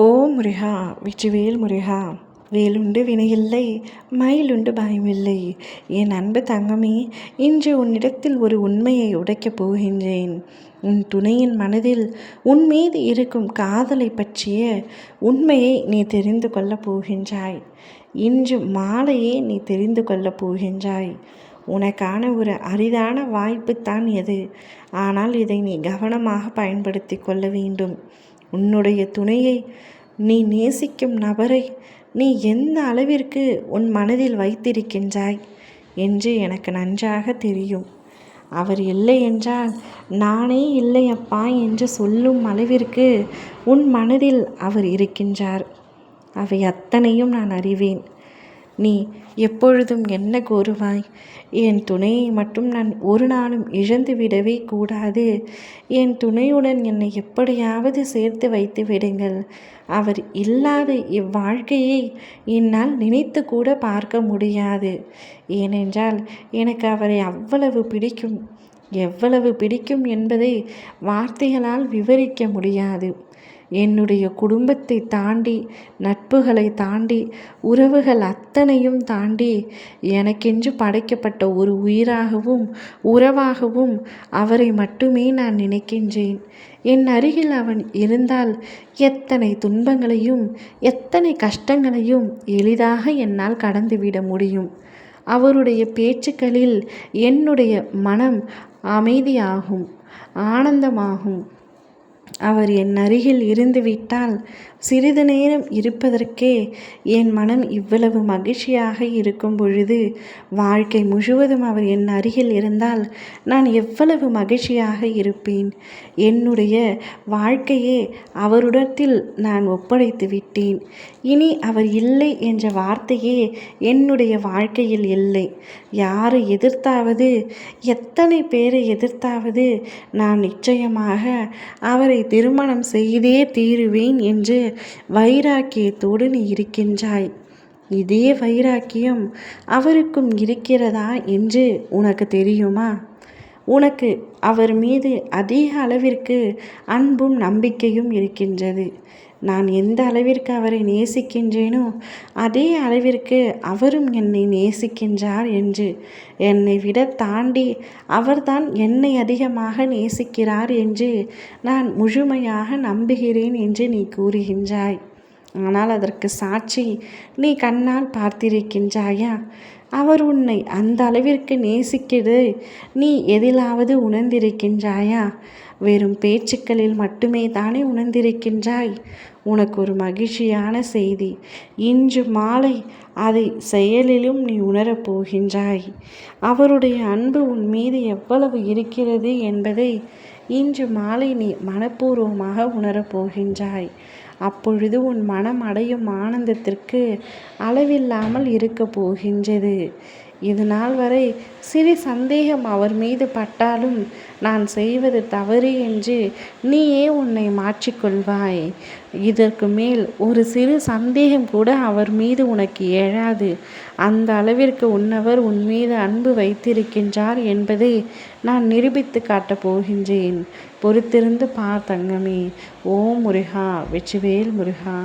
ஓ முருகா வெற்றிவேல் முருகா வேலுண்டு வினையில்லை மயிலுண்டு பயமில்லை. என் அன்பு தங்கமே இன்று உன்னிடத்தில் ஒரு உண்மையை உடைக்கப் போகின்றேன். உன் துணையின் மனதில் உன் மீது இருக்கும் காதலை பற்றிய உண்மையை நீ தெரிந்து கொள்ளப் போகின்றாய். இன்று மாலையே நீ தெரிந்து கொள்ளப் போகின்றாய். உனக்கான ஒரு அரிதான வாய்ப்பு தான் எது? ஆனால் இதை நீ கவனமாக பயன்படுத்தி கொள்ள வேண்டும். உன்னுடைய துணையை நீ நேசிக்கும் நபரை நீ எந்த அளவிற்கு உன் மனதில் வைத்திருக்கின்றாய் என்று எனக்கு நன்றாக தெரியும். அவர் இல்லை என்றால் நானே இல்லை அப்பா என்று சொல்லும் அளவிற்கு உன் மனதில் அவர் இருக்கின்றார். அவை அத்தனையும் நான் அறிவேன். நீ எப்பொழுதும் என்ன கூறுவாய்? என் துணையை மட்டும் நான் ஒரு நாளும் இழந்து விடவே கூடாது. என் துணையுடன் என்னை எப்படியாவது சேர்த்து வைத்து விடுங்கள். அவர் இல்லாத இவ்வாழ்க்கையை என்னால் நினைத்து கூட பார்க்க முடியாது. ஏனென்றால் எனக்கு அவரை அவ்வளவு பிடிக்கும். எவ்வளவு பிடிக்கும் என்பதை வார்த்தைகளால் விவரிக்க முடியாது. என்னுடைய குடும்பத்தை தாண்டி நட்புகளை தாண்டி உறவுகள் அத்தனையும் தாண்டி எனக்கென்று படைக்கப்பட்ட ஒரு உயிராகவும் உறவாகவும் அவரை மட்டுமே நான் நினைக்கின்றேன். என் அருகில் அவன் இருந்தால் எத்தனை துன்பங்களையும் எத்தனை கஷ்டங்களையும் எளிதாக என்னால் கடந்துவிட முடியும். அவருடைய பேச்சுக்களில் என்னுடைய மனம் அமைதியாகும் ஆனந்தமாகும். அவர் என் அருகில் இருந்துவிட்டால் சிறிது நேரம் இருப்பதற்கே என் மனம் இவ்வளவு மகிழ்ச்சியாக இருக்கும் பொழுது வாழ்க்கை முழுவதும் அவர் என் அருகில் இருந்தால் நான் எவ்வளவு மகிழ்ச்சியாக இருப்பேன். என்னுடைய வாழ்க்கையே அவருடத்தில் நான் ஒப்படைத்து விட்டேன். இனி அவர் இல்லை என்ற வார்த்தையே என்னுடைய வாழ்க்கையில் இல்லை. யாரை எதிர்த்தாவது எத்தனை பேரை எதிர்த்தாவது நான் நிச்சயமாக அவரை அவரை திருமணம் செய்தே தீருவேன் என்று வைராக்கியத்தோடு நீ இருக்கின்றாய். இதே வைராக்கியம் அவருக்கும் இருக்கிறதா என்று உனக்கு தெரியுமா? உனக்கு அவர் மீது அதிக அளவிற்கு அன்பும் நம்பிக்கையும் இருக்கின்றது. நான் எந்த அளவிற்கு அவரை நேசிக்கின்றேனோ அதே அளவிற்கு அவரும் என்னை நேசிக்கின்றார் என்று. என்னை விட தாண்டி அவர்தான் என்னை அதிகமாக நேசிக்கிறார் என்று நான் முழுமையாக நம்புகிறேன் என்று நீ கூறுகின்றாய். ஆனால் அதற்கு சாட்சி நீ கண்ணால் பார்த்திருக்கின்றாயா? அவர் உன்னை அந்த அளவிற்கு நேசிக்கிறது நீ எதிலாவது உணர்ந்திருக்கின்றாயா? வெறும் பேச்சுக்களில் மட்டுமே தானே உணர்ந்திருக்கின்றாய்? உனக்கு ஒரு மகிழ்ச்சியான செய்தி. இன்று மாலை அதை செயலிலும் நீ உணரப் போகின்றாய். அவருடைய அன்பு உன் மீது எவ்வளவு இருக்கிறது என்பதை இன்று மாலை நீ மனப்பூர்வமாக உணரப் போகின்றாய். அப்பொழுது உன் மனம் அடையும் ஆனந்தத்திற்கு அளவில்லாமல் இருக்கப் போகின்றது. இது நாள் வரை சிறு சந்தேகம் அவர் மீது பட்டாலும் நான் செய்வது தவறு என்று நீயே உன்னை மாற்றிக்கொள்வாய். இதற்கு மேல் ஒரு சிறு சந்தேகம் கூட அவர் மீது உனக்கு எழாது. அந்த அளவிற்கு உன்னவர் உன் மீது அன்பு வைத்திருக்கின்றார் என்பதை நான் நிரூபித்து காட்டப் போகின்றேன். பொறுத்திருந்து பார் தங்கமே. ஓ முருகா வெற்றிவேல் முருகா.